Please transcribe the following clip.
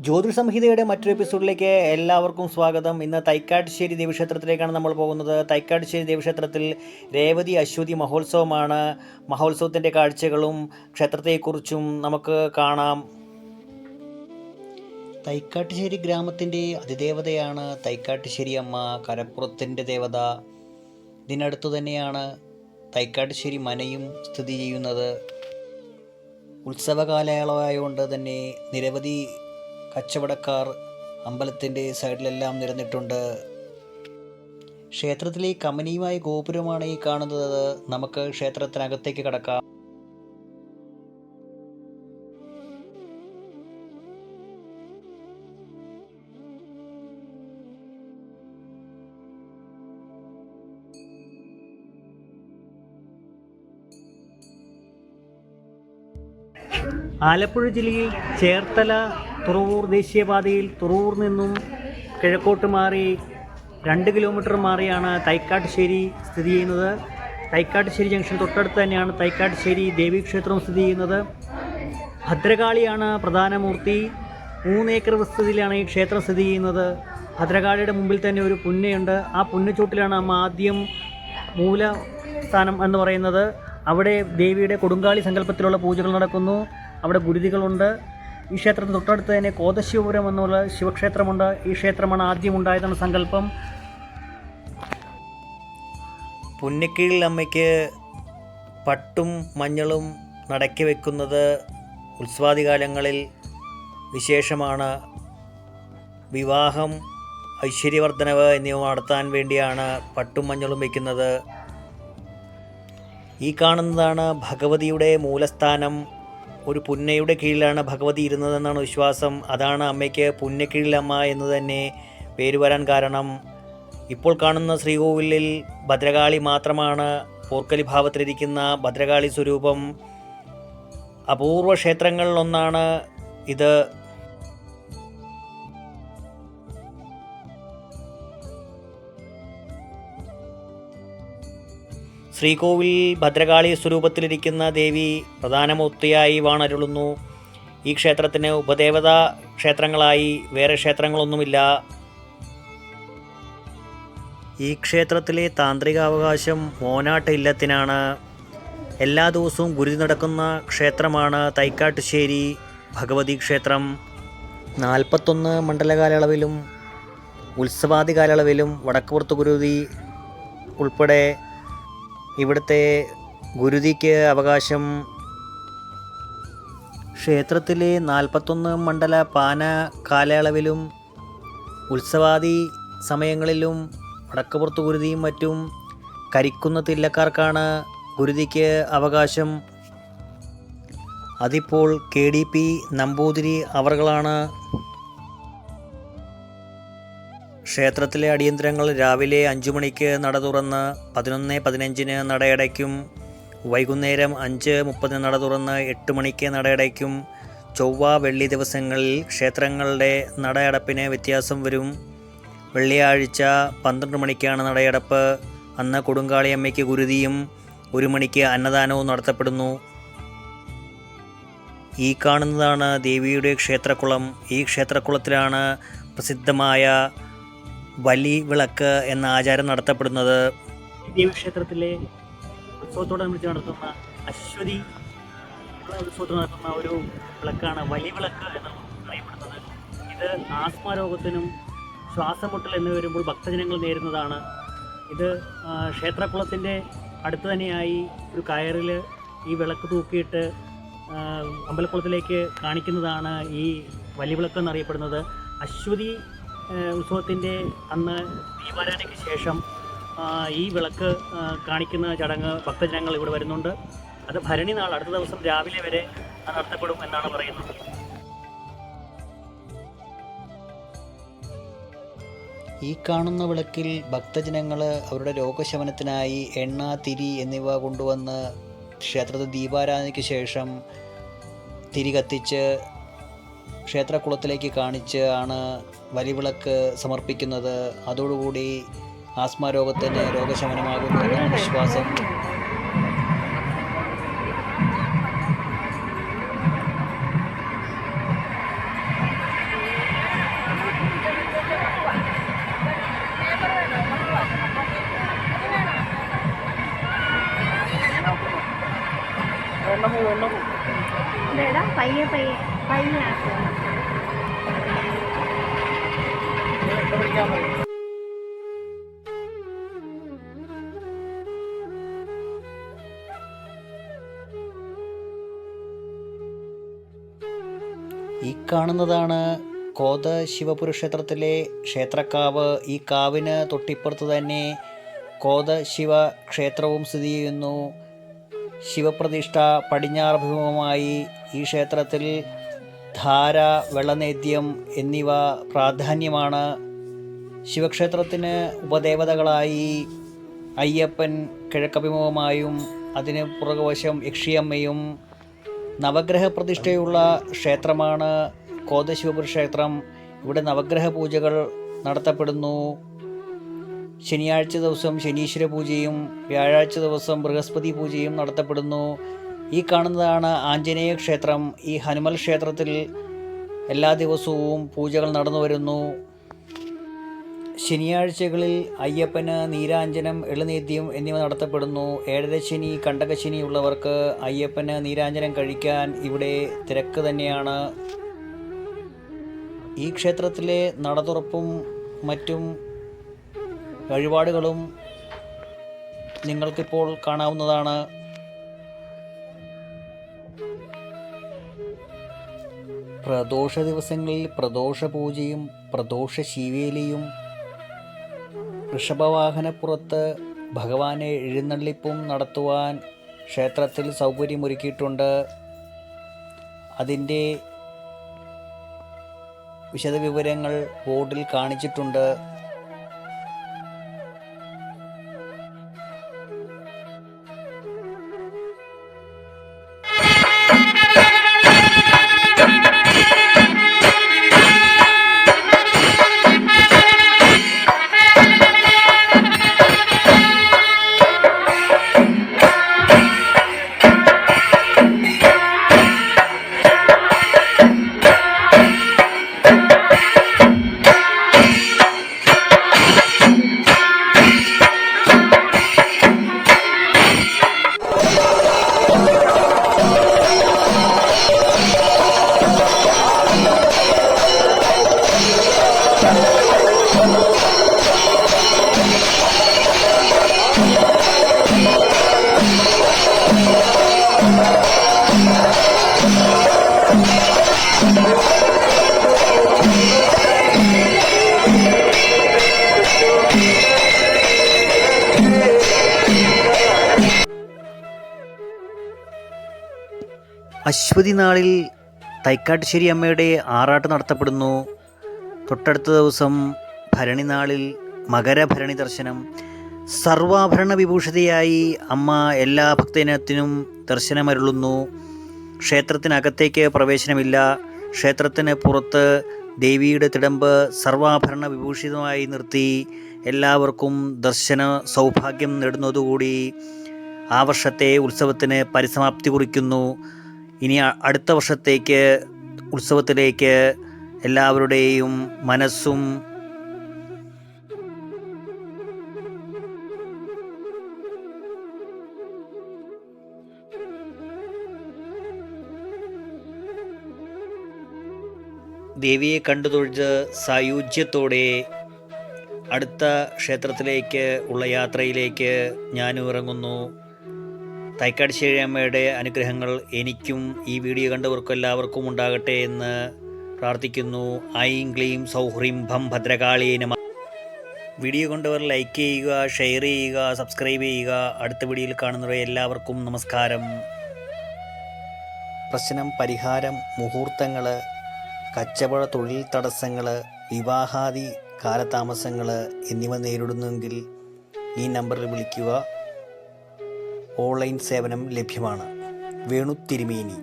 ജ്യോതിഷ സംഹിതയുടെ മറ്റൊരു എപ്പിസോഡിലേക്ക് എല്ലാവർക്കും സ്വാഗതം. ഇന്ന് തൈക്കാട്ടുശ്ശേരി ദേവീക്ഷേത്രത്തിലേക്കാണ് നമ്മൾ പോകുന്നത്. തൈക്കാട്ടുശ്ശേരി ദേവീക്ഷേത്രത്തിൽ രേവതി അശ്വതി മഹോത്സവമാണ്. മഹോത്സവത്തിന്റെ കാഴ്ചകളും ക്ഷേത്രത്തെക്കുറിച്ചും നമുക്ക് കാണാം. തൈക്കാട്ടുശ്ശേരി ഗ്രാമത്തിന്റെ അതിദേവതയാണ് തൈക്കാട്ടുശ്ശേരി അമ്മ. കരപ്പുറത്തിന്റെ ദേവത. ഇതിനടുത്ത് തന്നെയാണ് തൈക്കാട്ടുശ്ശേരി മനയും സ്ഥിതി ചെയ്യുന്നത്. ഉത്സവകാലയളവായതുകൊണ്ട് തന്നെ നിരവധി കച്ചവടക്കാർ അമ്പലത്തിന്റെ സൈഡിലെല്ലാം നിരന്നിട്ടുണ്ട്. ക്ഷേത്രത്തിലെ കമനീയമായ ഗോപുരമാണ് ഈ കാണുന്നത്. നമുക്ക് ക്ഷേത്രത്തിനകത്തേക്ക് കടക്കാം. ആലപ്പുഴ ജില്ലയിൽ ചേർത്തല തുറവൂർ ദേശീയപാതയിൽ തുറവൂർ നിന്നും കിഴക്കോട്ട് മാറി രണ്ട് കിലോമീറ്റർ മാറിയാണ് തൈക്കാട്ടുശ്ശേരി സ്ഥിതി ചെയ്യുന്നത്. തൈക്കാട്ടുശ്ശേരി ജംഗ്ഷൻ തൊട്ടടുത്ത് തന്നെയാണ് തൈക്കാട്ടുശ്ശേരി ദേവീക്ഷേത്രം സ്ഥിതി ചെയ്യുന്നത്. ഭദ്രകാളിയാണ് പ്രധാന മൂർത്തി. മൂന്നേക്കർ വിസ്തൃതിയിലാണ് ഈ ക്ഷേത്രം സ്ഥിതി ചെയ്യുന്നത്. ഭദ്രകാളിയുടെ മുമ്പിൽ തന്നെ ഒരു പുന്നയുണ്ട്. ആ പുന്നച്ചൂട്ടിലാണ് അമ്മ ആദ്യം മൂല സ്ഥാനം എന്ന് പറയുന്നത്. അവിടെ ദേവിയുടെ കൊടുങ്കാളി സങ്കല്പത്തിലുള്ള പൂജകൾ നടക്കുന്നു. അവിടെ ഗുരുതികളുണ്ട്. ഈ ക്ഷേത്രത്തിന് തൊട്ടടുത്ത് തന്നെ കോതശിവപുരം എന്നുള്ള ശിവക്ഷേത്രമുണ്ട്. ഈ ക്ഷേത്രമാണ് ആദ്യം ഉണ്ടായതെന്ന സങ്കല്പം. പുന്നക്കീഴിൽ അമ്മയ്ക്ക് പട്ടും മഞ്ഞളും നടക്കി വെക്കുന്നത് ഉത്സവാദികാലങ്ങളിൽ വിശേഷമാണ്. വിവാഹം ഐശ്വര്യവർദ്ധനവ് എന്നിവ നടത്താൻ വേണ്ടിയാണ് പട്ടും മഞ്ഞളും വയ്ക്കുന്നത് ഈ കാണുന്നതാണ് ഭഗവതിയുടെ മൂലസ്ഥാനം. ഒരു പുന്നയുടെ കീഴിലാണ് ഭഗവതി ഇരുന്നതെന്നാണ് വിശ്വാസം. അതാണ് അമ്മയ്ക്ക് പുന്നക്കീഴിലമ്മ എന്ന് തന്നെ പേര് വരാൻ കാരണം. ഇപ്പോൾ കാണുന്ന ശ്രീകോവിലിൽ ഭദ്രകാളി മാത്രമാണ് പോർക്കലി ഭാവത്തിലിരിക്കുന്ന ഭദ്രകാളി സ്വരൂപം. അപൂർവ ക്ഷേത്രങ്ങളിലൊന്നാണ് ഇത്. ശ്രീകോവിൽ ഭദ്രകാളി സ്വരൂപത്തിലിരിക്കുന്ന ദേവി പ്രധാനമൂർത്തിയായി വാണരുളുന്നു. ഈ ക്ഷേത്രത്തിന് ഉപദേവത ക്ഷേത്രങ്ങളായി വേറെ ക്ഷേത്രങ്ങളൊന്നുമില്ല. ഈ ക്ഷേത്രത്തിലെ താന്ത്രികാവകാശം മോനാട്ട് ഇല്ലത്തിനാണ്. എല്ലാ ദിവസവും ഗുരുതി നടക്കുന്ന ക്ഷേത്രമാണ് തൈക്കാട്ടുശ്ശേരി ഭഗവതി ക്ഷേത്രം. നാൽപ്പത്തൊന്ന് മണ്ഡലകാലയളവിലും ഉത്സവാദി കാലയളവിലും വടക്കുപുറത്ത് ഗുരുതി ഉൾപ്പെടെ ഇവിടുത്തെ ഗുരുതിക്ക് അവകാശം ക്ഷേത്രത്തിലെ നാൽപ്പത്തൊന്ന് മണ്ഡല പാന കാലയളവിലും ഉത്സവാദി സമയങ്ങളിലും വടക്കുപുറത്ത് ഗുരുതിയും മറ്റും കരിക്കുന്ന തില്ലക്കാർക്കാണ് ഗുരുതിക്ക് അവകാശം. അതിപ്പോൾ കെ ഡി പി നമ്പൂതിരി അവർകളാണ്. ക്ഷേത്രത്തിലെ അടിയന്തരങ്ങൾ രാവിലെ അഞ്ചു മണിക്ക് നട തുറന്ന് പതിനൊന്ന് പതിനഞ്ചിന് നടയടയ്ക്കും. വൈകുന്നേരം അഞ്ച് മുപ്പതിന് നട തുറന്ന് എട്ട് മണിക്ക് നടയടയ്ക്കും. ചൊവ്വ വെള്ളി ദിവസങ്ങളിൽ ക്ഷേത്രങ്ങളുടെ നടയടപ്പിന് വ്യത്യാസം വരും. വെള്ളിയാഴ്ച പന്ത്രണ്ട് മണിക്കാണ് നടയടപ്പ്. അന്ന് കൊടുങ്കാളിയമ്മയ്ക്ക് ഗുരുതിയും ഒരു മണിക്ക് അന്നദാനവും നടത്തപ്പെടുന്നു. ഈ കാണുന്നതാണ് ദേവിയുടെ ക്ഷേത്രക്കുളം ഈ ക്ഷേത്രക്കുളത്തിലാണ് പ്രസിദ്ധമായ വലി വിളക്ക് എന്ന ആചാരം നടത്തപ്പെടുന്നത് ദേവീക്ഷേത്രത്തിലെ ഉത്സവത്തോടനുബന്ധിച്ച് നടത്തുന്ന അശ്വതി ഉത്സവത്തിൽ നടത്തുന്ന ഒരു വിളക്കാണ് വലി വിളക്ക് എന്ന് അറിയപ്പെടുന്നത്. ഇത് ആസ്മ രോഗത്തിനും ശ്വാസമുട്ടൽ എന്ന് വരുമ്പോൾ ഭക്തജനങ്ങൾ നേരുന്നതാണ്. ഇത് ക്ഷേത്രക്കുളത്തിന്റെ അടുത്ത് തന്നെയായി ഒരു കയറിൽ ഈ വിളക്ക് തൂക്കിയിട്ട് അമ്പലക്കുളത്തിലേക്ക് കാണിക്കുന്നതാണ് ഈ വലി വിളക്ക് എന്നറിയപ്പെടുന്നത്. അശ്വതി ഉത്സവത്തിന്റെ അന്ന് ദീപാരാധനയ്ക്ക് ശേഷം ഈ വിളക്ക് കാണിക്കുന്ന ചടങ്ങ് ഭക്തജനങ്ങൾ ഇവിടെ വരുന്നുണ്ട്. അത് ഭരണി നാൾ അടുത്ത ദിവസം രാവിലെ വരെ നടത്തപ്പെടും എന്നാണ് പറയുന്നത്. ഈ കാണുന്ന വിളക്കിൽ ഭക്തജനങ്ങൾ അവരുടെ രോഗശമനത്തിനായി എണ്ണ തിരി എന്നിവ കൊണ്ടുവന്ന് ക്ഷേത്രത്തിൽ ദീപാരാധനയ്ക്ക് ശേഷം തിരി കത്തിച്ച് ക്ഷേത്രക്കുളത്തിലേക്ക് കാണിച്ചാണ് വലിവിളക്ക് സമർപ്പിക്കുന്നത്. അതോടുകൂടി ആസ്മാരോഗത്തിന് രോഗശമനമാകുന്നു എന്നാണ് വിശ്വാസം. പയ്യെ പയ്യെ പയ്യെ ആക്കുക ഈ കാണുന്നതാണ് കോത ശിവപുര ക്ഷേത്രത്തിലെ ക്ഷേത്രക്കാവ്. ഈ കാവിന് തൊട്ടിപ്പുറത്ത് തന്നെ കോത ശിവ ക്ഷേത്രവും സ്ഥിതി ചെയ്യുന്നു. ശിവപ്രതിഷ്ഠ പടിഞ്ഞാറഭിമുഖമായി ഈ ക്ഷേത്രത്തിൽ ധാര വെള്ളനേദ്യം എന്നിവ പ്രാധാന്യമാണ്. ശിവക്ഷേത്രത്തിന് ഉപദേവതകളായി അയ്യപ്പൻ കിഴക്കഭിമുഖമായും അതിന് പുറകുവശം യക്ഷിയമ്മയും നവഗ്രഹ പ്രതിഷ്ഠയുള്ള ക്ഷേത്രമാണ് കോതശിവപുര ക്ഷേത്രം ഇവിടെ നവഗ്രഹ പൂജകൾ നടത്തപ്പെടുന്നു. ശനിയാഴ്ച ദിവസം ശനീശ്വര പൂജയും വ്യാഴാഴ്ച ദിവസം ബൃഹസ്പതി പൂജയും നടത്തപ്പെടുന്നു. ഈ കാണുന്നതാണ് ആഞ്ജനേയ ക്ഷേത്രം. ഈ ഹനുമൽ ക്ഷേത്രത്തിൽ എല്ലാ ദിവസവും പൂജകൾ നടന്നു വരുന്നു ശനിയാഴ്ചകളിൽ അയ്യപ്പന് നീരാഞ്ജനം എളുനീദ്യം എന്നിവ നടത്തപ്പെടുന്നു. ഏഴരശനി കണ്ടകശനി ഉള്ളവർക്ക് അയ്യപ്പന് നീരാഞ്ജനം കഴിക്കാൻ ഇവിടെ തിരക്ക് തന്നെയാണ്. ഈ ക്ഷേത്രത്തിലെ നടതുറപ്പും മറ്റും വഴിപാടുകളും നിങ്ങൾക്കിപ്പോൾ കാണാവുന്നതാണ്. പ്രദോഷ ദിവസങ്ങളിൽ പ്രദോഷ പൂജയും പ്രദോഷ ശീവേലിയും ഋഷഭവാഹനപ്പുറത്ത് ഭഗവാനെ എഴുന്നള്ളിപ്പും നടത്തുവാൻ ക്ഷേത്രത്തിൽ സൗകര്യമൊരുക്കിയിട്ടുണ്ട്. അതിന്റെ വിശദവിവരങ്ങൾ ബോർഡിൽ കാണിച്ചിട്ടുണ്ട്. അശ്വതി നാളിൽ തൈക്കാട്ടുശ്ശേരി അമ്മയുടെ ആറാട്ട് നടത്തപ്പെടുന്നു. തൊട്ടടുത്ത ദിവസം ഭരണി നാളിൽ മകരഭരണി ദർശനം. സർവാഭരണ വിഭൂഷിതയായി അമ്മ എല്ലാ ഭക്തജനത്തിനും ദർശനമരുളുന്നു. ക്ഷേത്രത്തിനകത്തേക്ക് പ്രവേശനമില്ല. ക്ഷേത്രത്തിന് പുറത്ത് ദേവിയുടെ തിടമ്പ് സർവാഭരണ വിഭൂഷിതമായി നിർത്തി എല്ലാവർക്കും ദർശന സൗഭാഗ്യം നേടുന്നതുകൂടി ആ വർഷത്തെ ഉത്സവത്തിന് പരിസമാപ്തി കുറിക്കുന്നു. ഇനി അടുത്ത വർഷത്തേക്ക് ഉത്സവത്തിലേക്ക് എല്ലാവരുടെയും മനസ്സും ദേവിയെ കണ്ടു തൊഴിച്ച് സായുജ്യത്തോടെ അടുത്ത ക്ഷേത്രത്തിലേക്ക് ഉള്ള യാത്രയിലേക്ക് ഞാനും ഇറങ്ങുന്നു തൈക്കാട്ടുശ്ശേരി അമ്മയുടെ അനുഗ്രഹങ്ങൾ എനിക്കും ഈ വീഡിയോ കണ്ടവർക്കും എല്ലാവർക്കും ഉണ്ടാകട്ടെ എന്ന് പ്രാർത്ഥിക്കുന്നു. ഐം ക്ലീം സൗഹ്രീം ഭം ഭദ്രകാളിയെ നമ. വീഡിയോ കണ്ടവർ ലൈക്ക് ചെയ്യുക ഷെയർ ചെയ്യുക സബ്സ്ക്രൈബ് ചെയ്യുക. അടുത്ത വീഡിയോയിൽ കാണുന്നവരെ എല്ലാവർക്കും നമസ്കാരം. പ്രശ്നം പരിഹാരം മുഹൂർത്തങ്ങൾ കച്ചവട തൊഴിൽ തടസ്സങ്ങൾ വിവാഹാദി കാലതാമസങ്ങൾ എന്നിവ നേരിടുന്നെങ്കിൽ ഈ നമ്പറിൽ വിളിക്കുക. ഓൺലൈൻ സേവനം ലഭ്യമാണ്. വേണു തിരുമേനി